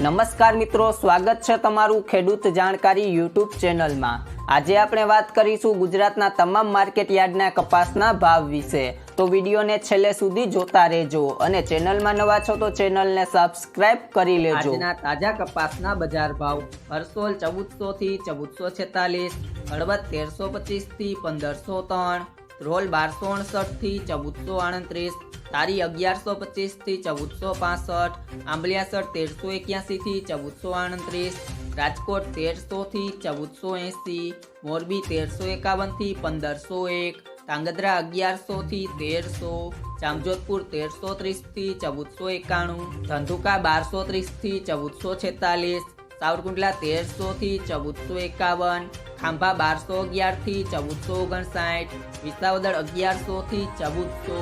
નમસ્કાર મિત્રો, સ્વાગત છે તમારું ખેડૂત જાણકારી યુટ્યુબ ચેનલમાં. આજે આપણે વાત કરીશું ગુજરાતના તમામ માર્કેટ યાર્ડના કપાસના ભાવ વિશે. તો વિડીયોને છેલ્લે સુધી જોતા રહેજો અને ચેનલમાં નવા છો તો ચેનલને સબસ્ક્રાઇબ કરી લેજો. આજના તાજા કપાસના બજાર ભાવ. હરસોલ ચૌદસો થી ચૌદસો છેતાલીસ, હળવદ તેરસો પચીસથી પંદરસો ત્રણ, રોલ બારસો અડસઠથી ચૌદસો આડત્રીસ તારી અગિયારસો પચીસથી ચૌદસો પાસઠ, આંબલિયાસર તેરસો એક્યાસી થી ચૌદસો આડત્રીસ રાજકોટ તેરસો થી ચૌદસો એંસી, મોરબી તેરસો એકાવનથી પંદરસો એક, ધાંગધ્રા અગિયારસો થી તેરસો, જામજોધપુર તેરસો ત્રીસથી ચૌદસો એકાણું, ધંધુકા બારસો ત્રીસથી ચૌદસો છેતાલીસ, સાવરકુંડલા તેરસો થી ચૌદસો એકાવન ખાંભા બારસો અગિયારથી ચૌદસો ઓગણસાઠ, વિસાવદર અગિયારસો થી ચૌદસો,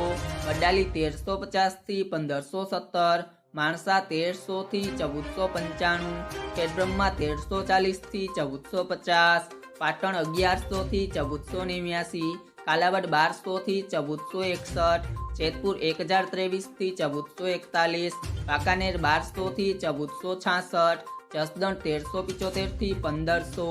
વડાલી તેરસો પચાસથી પંદરસો સત્તર, માણસા તેરસો થી ચૌદસો પંચાણું, ખેડબ્રહ્મા તેરસો ચાલીસથી ચૌદસો પચાસ, પાટણ અગિયારસો થી ચૌદસો નેવ્યાસી, કાલાવડ બારસો થી ચૌદસો એકસઠ, જેતપુર એક હજાર ત્રેવીસથી ચૌદસો એકતાલીસ, વાંકાનેર બારસો થી ચૌદસો છાસઠ જસદણ તેરસો પિચોતેરથી પંદરસો,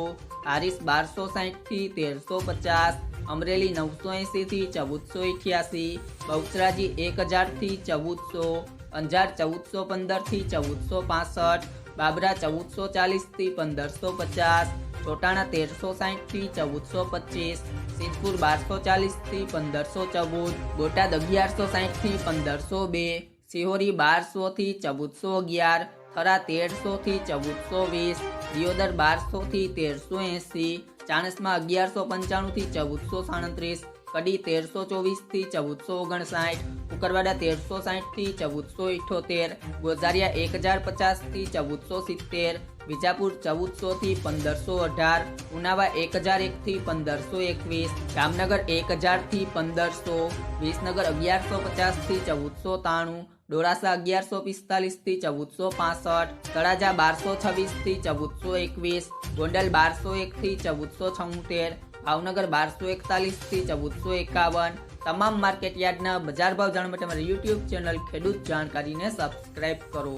હારીસ બારસો સાહીઠથી તેરસો પચાસ, અમરેલી નવસો એંસી થી ચૌદસો અઠ્યાસી બહુચરાજી એક હજારથી ચૌદસો, અંજાર ચૌદસો પંદરથી ચૌદસો પાસઠ, બાબરા ચૌદસો ચાલીસથી પંદરસો પચાસ, ચોટાણા તેરસો સાહીઠથી ચૌદસો પચીસ, સિદ્ધપુર બારસો ચાલીસથી પંદરસો ચૌદ, બોટાદ અગિયારસો સાહીઠથી પંદરસો બે, સિહોરી બારસો થી ચૌદસો અગિયાર થરા તેરસો થી ચૌદસો વીસ, દિયોદર બારસો થી તેરસો એંસી, ચાણસમાં અગિયારસો પંચાણું થી ચૌદસો સાડત્રીસ, કડી તેરસો ચોવીસથી ચૌદસો ઓગણસાઠ કુકરવાડા તેરસો સાઠથી ચૌદસો ઇઠોતેર ગોઝારિયા એક હજાર પચાસથી ચૌદસો સિત્તેર, વિજાપુર ચૌદસો થી પંદરસો અઢાર, ઉનાવા એક હજાર એક થી પંદરસો એકવીસ, જામનગર એક હજારથી પંદરસો, વિસનગર અગિયારસો પચાસથી ચૌદસો ત્રાણું ડોરાસા અગિયારસો પિસ્તાલીસથી ચૌદસો પાસઠ, તળાજા બારસો છવ્વીસથી ચૌદસો એકવીસ, ગોંડલ બારસો એક થી ચૌદસો છોતેર, ભાવનગર બારસો એકતાલીસથી ચૌદસો એકાવન, તમામ માર્કેટ યાર્ડના બજાર ભાવ જાણવા માટે અમારી યુટ્યુબ ચેનલ ખેડૂત જાણકારીને સબસ્ક્રાઇબ કરો.